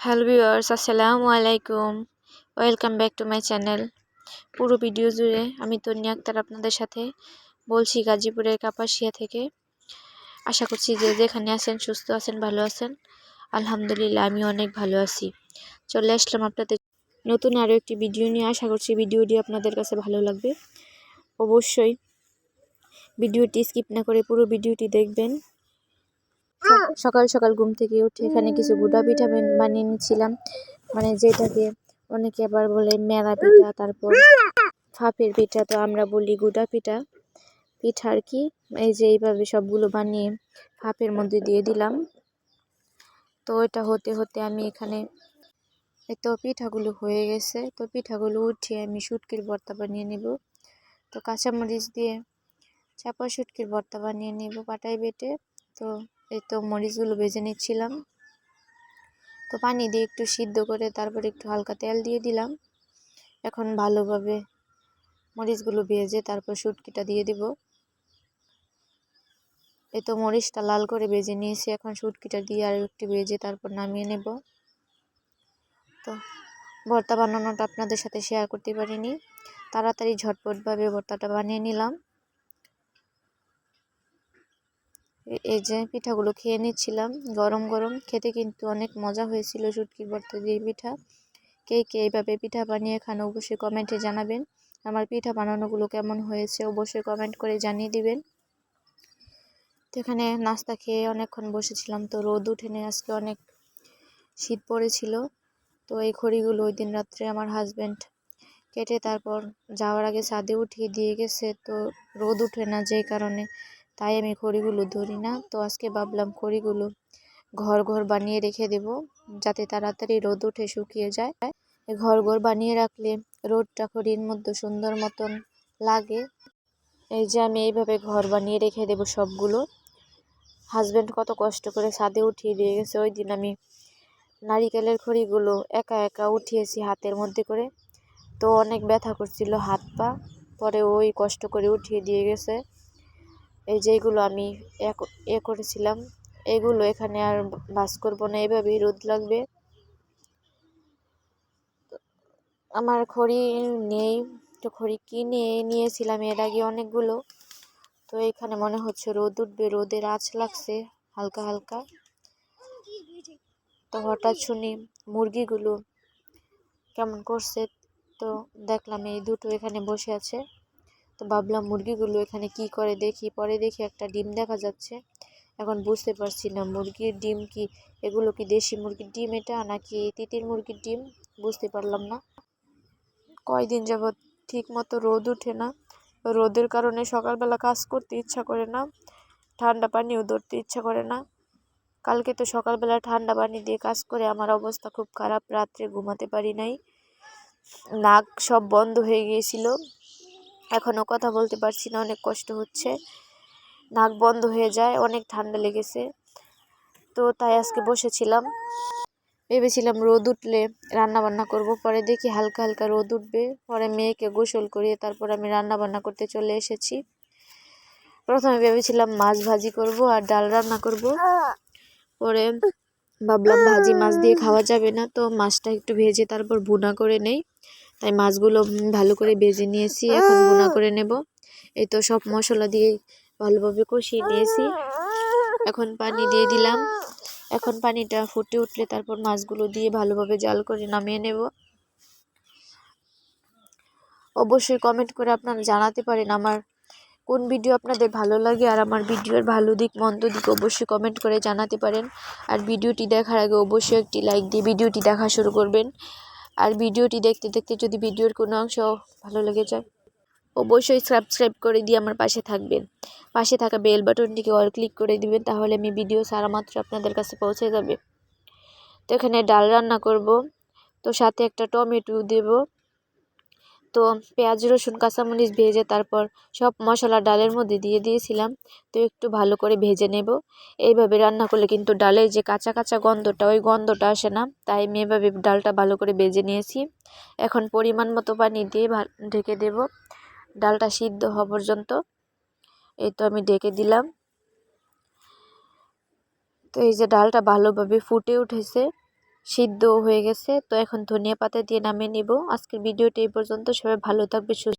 Hello viewers আসসালামু আলাইকুম welcome back to my channel পুরো ভিডিও জুড়ে আমি তন্নি আক্তার আপনাদের সাথে বলছি গাজীপুরের কাপাসিয়া থেকে। আশা করছি যে যেখানে আছেন, সুস্থ আছেন, ভালো আছেন। আলহামদুলিল্লাহ, আমি অনেক ভালো আছি। চলে আসলাম আপনাদের নতুন আরও একটি ভিডিও নিয়ে। আশা করছি ভিডিওটি আপনাদের কাছে ভালো লাগবে। অবশ্যই ভিডিওটি স্কিপ না করে পুরো ভিডিওটি দেখবেন। সকাল সকাল ঘুম থেকে উঠে এখানে কিছু গুঁড়া পিঠা বানিয়ে নিয়েছিলাম মানে যেটাকে অনেকে আবার বলে মেলা পিঠা তারপর ফাঁপের পিঠা তো আমরা বলি গুঁড়া পিঠা। পিঠা আর কি এই যে এইভাবে সবগুলো বানিয়ে ফাঁপের মধ্যে দিয়ে দিলাম। তো এটা হতে হতে আমি এখানে তো পিঠাগুলো হয়ে গেছে। তো পিঠাগুলো উঠিয়ে আমি শুটকির ভর্তা বানিয়ে নেব। তো কাঁচামরিচ দিয়ে চাপা শুটকির ভর্তা বানিয়ে নেব পাটাই বেটে। তো এই তো মরিচগুলো ভেজে নিচ্ছিলাম। তো পানি দিয়ে একটু সিদ্ধ করে তারপর একটু হালকা তেল দিয়ে দিলাম। এখন ভালোভাবে মরিচগুলো ভেজে তারপর শুটকিটা দিয়ে দিব। এই তো মরিচটা লাল করে ভেজে নিয়েছি। এখন শুটকিটা দিয়ে আর একটু ভেজে তারপর নামিয়ে নেব। তো ভর্তা বানানোটা আপনাদের সাথে শেয়ার করতে পারিনি। তাড়াতাড়ি ঝটপটভাবে ভর্তাটা বানিয়ে নিলাম। এই যে পিঠাগুলো খেয়ে নিচ্ছিলাম। গরম গরম। খেতে কিন্তু অনেক মজা হয়েছিল শুটকি, ভর্তা দিয়ে পিঠা। কে কে এইভাবে পিঠা বানিয়ে খান অবশ্যই কমেন্টে জানাবেন। আমার পিঠা বানানোগুলো কেমন হয়েছে অবশ্যই কমেন্ট করে জানিয়ে দিবেন। তো এখানে নাস্তা খেয়ে অনেকক্ষণ বসেছিলাম। তো রোদ উঠেনে, আজকে অনেক শীত পড়েছিল। তো এই খড়িগুলো ওই দিন রাত্রে আমার হাজব্যান্ড কেটে তারপর যাওয়ার আগে ছাদে উঠিয়ে দিয়ে গেছে। তো রোদ উঠে না, যেই কারণে তাই আমি খড়িগুলো ধরি না। তো আজকে ভাবলাম খড়িগুলো ঘর ঘর বানিয়ে রেখে দেব, যাতে তাড়াতাড়ি রোদ উঠে শুকিয়ে যায়। ঘর ঘর বানিয়ে রাখলে রোদটা খড়ির মধ্যে সুন্দর মতন লাগে। এই যে আমি এইভাবে ঘর বানিয়ে রেখে দেব সবগুলো। হাজব্যান্ড কত কষ্ট করে ছাদে উঠিয়ে দিয়ে গেছে। ওই দিন আমি নারিকেলের খড়িগুলো একা একা উঠিয়েছি হাতের মধ্যে করে। তো অনেক ব্যথা করছিল হাত পা পরে ওই কষ্ট করে উঠিয়ে দিয়ে গেছে। এই যেগুলো আমি এ করেছিলাম। এগুলো এখানে আর বাস করব না, এভাবেই রোদ লাগবে। আমার খড়ি নেই, তো খড়ি কিনে নিয়েছিলাম এর আগে অনেকগুলো। তো এখানে মনে হচ্ছে রোদ উঠবে, রোদের আঁচ লাগছে, হালকা হালকা। তো হঠাৎ শুনি মুরগিগুলো কেমন করছে, তো দেখলাম এই দুটো এখানে বসে আছে। তো ভাবলাম মুরগিগুলো এখানে কি করে দেখি? পরে দেখি একটা ডিম দেখা যাচ্ছে। এখন বুঝতে পারছি না, মুরগির ডিম কি, এগুলো কি দেশি মুরগির ডিম এটা নাকি তিতির মুরগির ডিম? বুঝতে পারলাম না। কয়দিন যাবৎ ঠিক মতো রোদ উঠে না। রোদের কারণে সকালবেলা কাজ করতে ইচ্ছা করে না, ঠান্ডা পানিও ধরতে ইচ্ছা করে না। কালকে তো সকালবেলা ঠান্ডা পানি দিয়ে কাজ করে আমার অবস্থা খুব খারাপ, রাত্রে ঘুমাতে পারি নাই। নাক সব বন্ধ হয়ে গিয়েছিল। এখনও কথা বলতে পারছি না, অনেক কষ্ট হচ্ছে। নাক বন্ধ হয়ে যায়, অনেক ঠান্ডা লেগেছে। তো তাই আজকে বসেছিলাম। ভেবেছিলাম রোদ উঠলে রান্না বান্না করব, পরে দেখি হালকা হালকা রোদ উঠবে। পরে মেয়েকে গোসল করিয়ে তারপর আমি রান্না বান্না করতে চলে এসেছি। প্রথমে ভেবেছিলাম মাছ ভাজি করব আর ডাল রান্না করব। পরে ভাবলাম ভাজি মাছ দিয়ে খাওয়া যাবে না, তো মাছটা একটু ভেজে তারপর ভুনা করে নেই। তাই মাছগুলো ভালো করে বেজে নিয়েছি, এখন বোনা করে নেব। এই তো সব মশলা দিয়ে ভালোভাবে কষিয়ে নিয়েছি। এখন পানি দিয়ে দিলাম। এখন পানিটা ফুটে উঠলে তারপর মাছগুলো দিয়ে ভালোভাবে জাল করে নামিয়ে নেব। অবশ্যই কমেন্ট করে আপনারা জানাতে পারেন আমার কোন ভিডিও আপনাদের ভালো লাগে আর আমার ভিডিওর ভালো দিক, মন্দ দিক অবশ্যই কমেন্ট করে জানাতে পারেন। আর ভিডিওটি দেখার আগে অবশ্যই একটি লাইক দিয়ে ভিডিওটি দেখা শুরু করবেন। আর ভিডিওটি দেখতে দেখতে যদি ভিডিওর কোনো অংশ ভালো লেগে যায়, অবশ্যই সাবস্ক্রাইব করে দিয়ে আমার পাশে থাকবেন। পাশে থাকা বেল বাটনটিকে অল ক্লিক করে দিবেন, তাহলে আমি ভিডিও সারা মাত্র আপনাদের কাছে পৌঁছে যাবে। তো এখানে ডাল রান্না করব, তো সাথে একটা টমেটো দেব তো পেঁয়াজ, রসুন, কাঁচামরিচ ভেজে তারপর সব মশলা ডালের মধ্যে দিয়ে দিয়েছিলাম। তো একটু ভালো করে ভেজে নেব। এইভাবে রান্না করলে কিন্তু ডালের যে কাঁচা কাঁচা গন্ধটা, ওই গন্ধটা আসে না। তাই আমি এভাবে ডালটা ভালো করে ভেজে নিয়েছি। এখন পরিমাণ মতো পানি দিয়ে ঢেকে দেব। ডালটা সিদ্ধ হওয়া পর্যন্ত। এই তো আমি ঢেকে দিলাম। তো এই যে ডালটা ভালোভাবে ফুটে উঠেছে। সিদ্ধ হয়ে গেছে। তো এখন ধনিয়া পাতা দিয়ে নামিয়ে নিব। আজকের ভিডিওটি এই পর্যন্ত। সবাই ভালো থাকবে সুস্থ